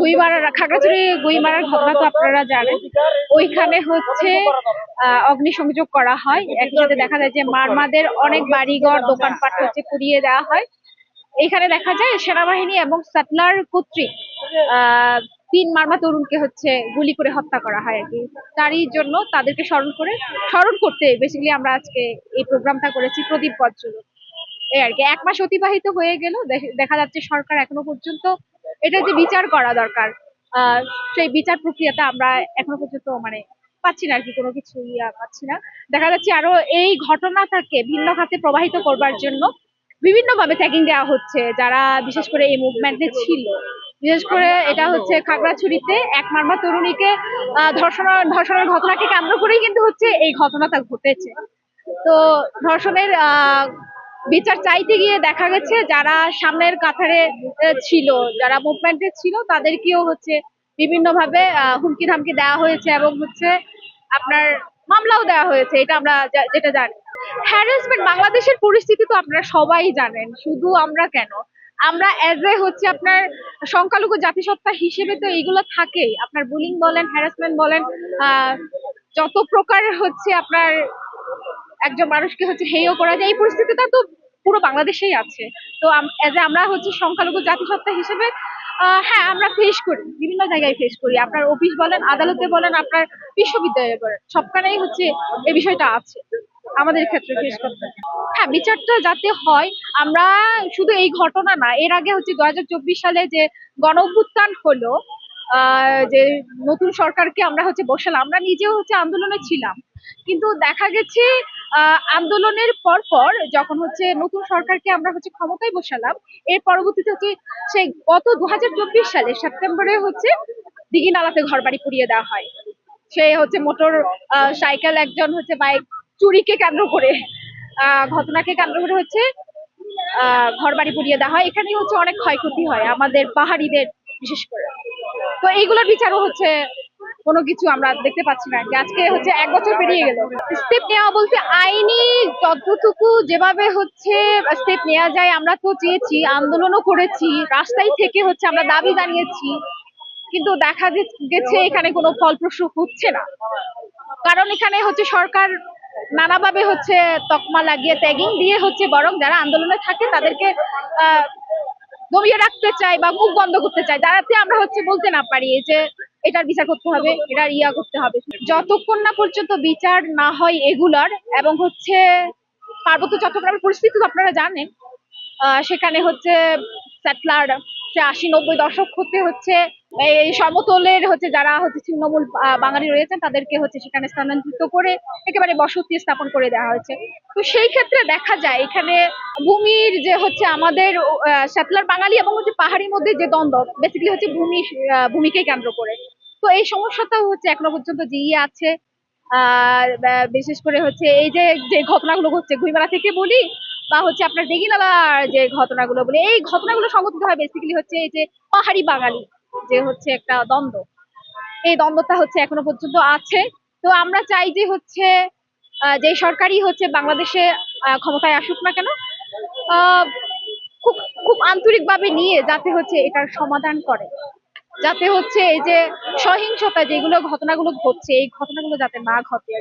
গুইমারার খাগড়াছড়ি গুইমারার ঘটনা তো আপনারা জানেন। ওইখানে হচ্ছে অগ্নিসংযোগ করা হয়। একই সাথে দেখা যায় যে মারমাদের অনেক বাড়িঘর, দোকানপাট হচ্ছে পুড়িয়ে দেওয়া হয়। এখানে দেখা যায় সেনাবাহিনী এবং সাটলার কর্তৃক তিন মারমা তরুণকে হচ্ছে গুলি করে হত্যা করা হয় আর কি। তারই জন্য তাদেরকে স্মরণ করে, স্মরণ করতে বেসিক্যালি আমরা আজকে এই প্রোগ্রামটা করেছি প্রদীপ বজ্র। এই আর কি, এক মাস অতিবাহিত হয়ে গেল। দেখা যাচ্ছে সরকার এখনও পর্যন্ত এটা যে বিচার করা দরকার সেই বিচার প্রক্রিয়াটা আমরা এখনও পর্যন্ত মানে পাচ্ছি না আর কি কোনো কিছু ইয়া পাচ্ছি না। দেখা যাচ্ছে আরও এই ঘটনাটাকে ভিন্ন খাতে প্রবাহিত করবার জন্য বিভিন্ন ভাবে ট্যাগিং দেওয়া হচ্ছে যারা বিশেষ করে এই মুভমেন্টে ছিল। বিশেষ করে এটা হচ্ছে খাগড়াছড়িতে এক মারমা তরুণীকে আহ, ধর্ষণ ধর্ষণের ঘটনাকে কেন্দ্র করেই কিন্তু হচ্ছে এই ঘটনাটা ঘটেছে। তো ধর্ষণের আহ, বিচার চাইতে গিয়ে দেখা গেছে যারা সামনের কাতারে ছিল, যারা মুভমেন্টে ছিল, তাদেরকেও হচ্ছে বিভিন্ন ভাবে হুমকি ধামকি দেওয়া হয়েছে এবং হচ্ছে আপনার মামলাও দেওয়া হয়েছে, এটা আমরা যেটা জানি। হ্যারাসমেন্ট বাংলাদেশের পরিস্থিতি তো আপনারা সবাই জানেন, শুধু আমরা কেন? আমরা এজ এ হচ্ছে আপনার সংখ্যালঘু জাতিসত্তা হিসেবে তো এইগুলো থাকেই। আপনার বুলিং বলেন হ্যারাসমেন্ট বলেন যত প্রকার হচ্ছে আপনার একজন মানুষকে হচ্ছে হেয় করা যায়। এই পরিস্থিতিটা তো পুরো বাংলাদেশেই আছে। তো এজ আমরা হচ্ছে সংখ্যালঘু জাতিসত্তা হিসেবে হ্যাঁ আমরা ফেস করি, বিভিন্ন জায়গায় ফেস করি। আপনার অফিস বলেন, আদালতে বলেন, আপনার বিশ্ববিদ্যালয়ে বলেন, সবখানেই হচ্ছে এই বিষয়টা আছে, আমাদের ক্ষেত্রে ফেস করতে। হ্যাঁ বিচারটা যাতে হয়, আমরা শুধু এই ঘটনা না, এর আগে হচ্ছে দু হাজার চব্বিশ সালে যে গণ অভ্যুত্থান হলো যে নতুন সরকারকে আমরা হচ্ছে বসালাম, আমরা নিজেও হচ্ছে আন্দোলনে ছিলাম। কিন্তু দেখা গেছে আন্দোলনের পর পর যখন হচ্ছে নতুন সরকারকে আমরা হচ্ছে ক্ষমতায় বসালাম, এর পরবর্তীতে হচ্ছে সেই গত দু সালে সেপ্টেম্বরে হচ্ছে দিঘি নালাতে ঘর বাড়ি পুড়িয়ে দেওয়া হয়। সে হচ্ছে মোটর সাইকেল একজন হচ্ছে বাইক চুরিকে কেন্দ্র করে ঘটনাকে কেন্দ্র করে হচ্ছে ঘর বাড়ি পুড়িয়ে দেওয়া হয়। এখানে হচ্ছে অনেক ক্ষয়ক্ষতি হয় আমাদের পাহাড়িদের, বিশেষ করে। তো এইগুলোর বিচারও হচ্ছে কোনো কিছু আমরা দেখতে পাচ্ছি না আজকে হচ্ছে এক বছর পেরিয়ে গেল। স্টেপ নেওয়া বলতে আইনি যতটুকু যেভাবে হচ্ছে স্টেপ নেওয়া যায় আমরা তো চেয়েছি আন্দোলনও করেছি রাস্তায় থেকে হচ্ছে আমরা দাবি জানিয়েছি কিন্তু দেখা গেছে এখানে কোনো ফলপ্রসূ হচ্ছে না। কারণ এখানে হচ্ছে সরকার নানাভাবে হচ্ছে তকমা লাগিয়ে ট্যাগিং দিয়ে হচ্ছে বরং যারা আন্দোলনে থাকে তাদেরকে আহ, দমিয়ে রাখতে চায় বা মুখ বন্ধ করতে চায় যাতে আমরা হচ্ছে বলতে না পারি যে এটার বিচার করতে হবে, এটার ইয়া করতে হবে। যতক্ষণ না পর্যন্ত বিচার না হয় এগুলার, এবং হচ্ছে পার্বত্য চট্টগ্রামের পরিস্থিতি তো আপনারা জানেন সেখানে হচ্ছে স্যাটলার আশি নব্বই দশক হতে হচ্ছে এই সমতলের হচ্ছে যারা হচ্ছে ছিন্নমূল বাঙালি রয়েছেন, তাদেরকে হচ্ছে সেখানে স্থানান্তরিত করে একেবারে বসতি স্থাপন করে দেওয়া হয়েছে। তো সেই ক্ষেত্রে দেখা যায়, এখানে ভূমির যে হচ্ছে আমাদের স্যাটলার বাঙালি এবং হচ্ছে পাহাড়ির মধ্যে যে দ্বন্দ্ব বেসিক্যালি হচ্ছে ভূমি ভূমিকে কেন্দ্র করে। তো এই সমস্যাটাও হচ্ছে এখনও পর্যন্ত জিইয়ে আছে। আর বিশেষ করে হচ্ছে এই যে যে ঘটনাগুলো ঘটছে ঘুইমেলা থেকে বলি, বা হচ্ছে আপনার দিঘিনালার যে ঘটনাগুলো বলি, এই ঘটনাগুলো সংঘটিত হয় বেসিক্যালি হচ্ছে এই যে পাহাড়ি বাঙালি। যে হচ্ছে একটা দ্বন্দ্ব। এই দ্বন্দ্বটা হচ্ছে এখনও পর্যন্ত আছে। তো আমরা চাই যে হচ্ছে যে সরকারই হচ্ছে বাংলাদেশে ক্ষমতায় আসুক না কেন খুব খুব আন্তরিকভাবে নিয়ে যাতে হচ্ছে এটার সমাধান করে। যাতে হচ্ছে এই যে সহিংসতা যেগুলো ঘটনাগুলো ঘটছে, এই ঘটনাগুলো যাতে না ঘটে।